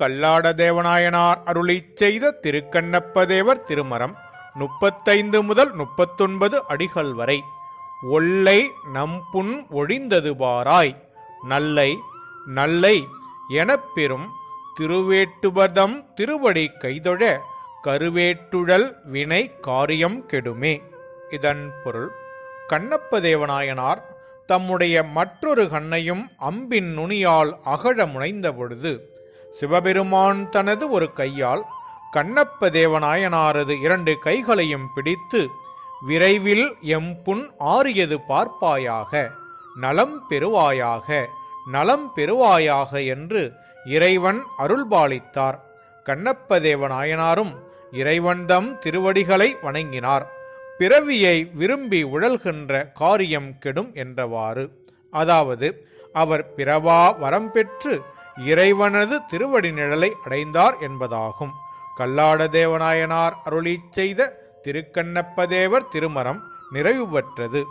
கல்லாட தேவநாயனார் அருளி செய்த திருக்கண்ணப்பதேவர் திருமரம் முப்பத்தைந்து முதல் முப்பத்தொன்பது அடிகள் வரை. ஒல்லை நம்புண் ஒழிந்தது பாராய். நல்லை நல்லை எனப் பெறும் திருவேட்டுபதம் திருவடி கைதொழ கருவேட்டுழல் வினை காரியம் கெடுமே. இதன் பொருள் கண்ணப்பதேவநாயனார் தம்முடைய மற்றொரு கண்ணையும் அம்பின் நுனியால் அகழ முனைந்த பொழுது சிவபெருமான் தனது ஒரு கையால் கண்ணப்ப தேவநாயனாரது இரண்டு கைகளையும் பிடித்து விரைவில் எம்புண் ஆறியது பார்ப்பாயாக நலம் பெறுவாயாக நலம் பெறுவாயாக என்று இறைவன் அருள்பாலித்தார். கண்ணப்ப தேவநாயனாரும் இறைவன்தம் திருவடிகளை வணங்கினார். பிறவியை விரும்பி உழல்கின்ற காரியம் கெடும் என்றவாறு. அதாவது அவர் பிறவா வரம் பெற்று இறைவனது திருவடி நிழலை அடைந்தார் என்பதாகும். கல்லாட தேவநாயனார் அருளிச் செய்த திருக்கண்ணப்பதேவர் திருமரம் நிறைவு பெற்றது